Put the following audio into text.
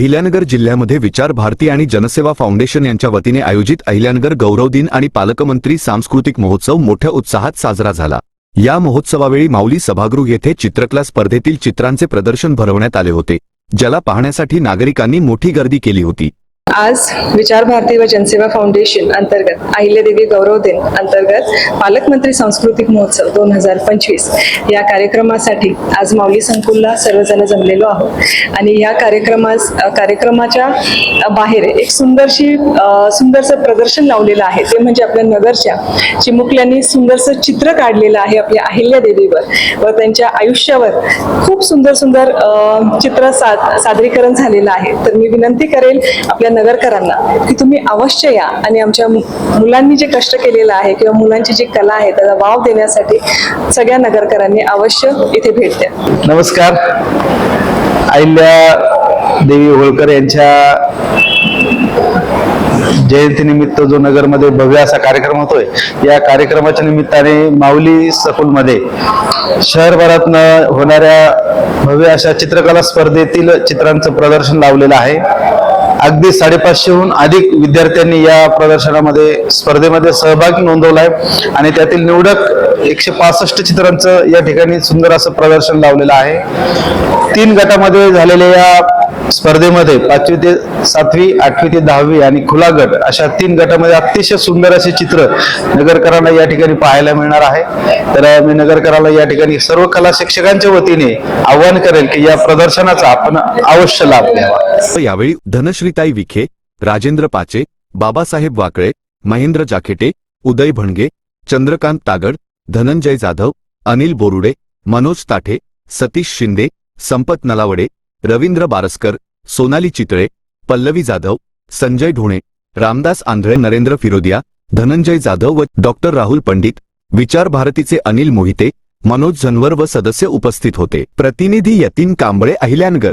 अहिल्यानगर जिल्ह्यामध्ये विचार भारती आणि जनसेवा फाउंडेशन यांच्या वतीने आयोजित अहिल्यानगर गौरव दिन आणि पालकमंत्री सांस्कृतिक महोत्सव मोठ्या उत्साहात साजरा झाला. या महोत्सवावेळी माऊली सभागृह येथे चित्रकला स्पर्धेतील चित्रांचे प्रदर्शन भरवण्यात आले होते ज्याला पाहण्यासाठी नागरिकांनी मोठी गर्दी केली होती. आज विचार भारती व जनसेवा फाउंडेशन अंतर्गत अहिल्यादेवी गौरव दिन अंतर्गत पालकमंत्री सांस्कृतिक महोत्सव दोन हजार पंचवीस या कार्यक्रमासाठी आज माऊली संकुलला सर्वजण जमलेलो आहोत. आणि या कार्यक्रमास कार्यक्रमाच्या बाहेर एक सुंदरशी सुंदरसं प्रदर्शन लावलेलं आहे. ते म्हणजे आपल्या नगरच्या चिमुकल्यांनी सुंदरसं चित्र काढलेलं आहे आपल्या अहिल्यादेवीवर व त्यांच्या आयुष्यावर खूप सुंदर सुंदर चित्र साद सादरीकरण झालेलं आहे. तर मी विनंती करेल आपल्या नगरकरांना की तुम्ही अवश्य या. आणि आमच्या मुलांनी जे कष्ट केलेलं आहे किंवा मुलांची जी कला आहे त्याला वाव देण्यासाठी सगळ्या नगरकरांनी अवश्य इथे भेट द्या. नमस्कार. अहिल्या देवी होळकर यांच्या जयंतीनिमित्त जो नगरमध्ये भव्य असा कार्यक्रम होतोय या कार्यक्रमाच्या निमित्ताने माऊली सकुलमध्ये शहरभरातनं होणाऱ्या भव्य अशा चित्रकला स्पर्धेतील चित्रांचं प्रदर्शन लावलेलं आहे. अगदी साडेपाचशेहून अधिक विद्यार्थ्यांनी या प्रदर्शनामध्ये स्पर्धेमध्ये सहभाग आहे आणि त्यातील निवडक एकशे पासष्ट चित्रांचं या ठिकाणी सुंदर असं प्रदर्शन लावलेलं आहे. तीन गटामध्ये झालेल्या या स्पर्धेमध्ये पाचवी ते सातवी आठवी ते दहावी आणि खुला गट अशा तीन गटामध्ये अतिशय सुंदर असे चित्र नगरकरांना या ठिकाणी पाहायला मिळणार आहे. तर मी नगरकराला या ठिकाणी सर्व कला शिक्षकांच्या वतीने आवाहन करेल की या प्रदर्शनाचा आपण अवश्य लाभ घ्यावा. यावेळी धनश्रीताई विखे राजेंद्र पाचे बाबासाहेब वाकळे महेंद्र जाखेटे उदय भणगे चंद्रकांत तागड धनंजय जाधव अनिल बोरुडे मनोज ताठे सतीश शिंदे संपत नलावडे रवींद्र बारसकर सोनाली चितळे पल्लवी जाधव संजय ढोणे रामदास आंधळे नरेंद्र फिरोदिया धनंजय जाधव व डॉक्टर राहुल पंडित विचार भारतीचे अनिल मोहिते मनोज झनवर व सदस्य उपस्थित होते. प्रतिनिधी यतीन कांबळे अहिल्यानगर.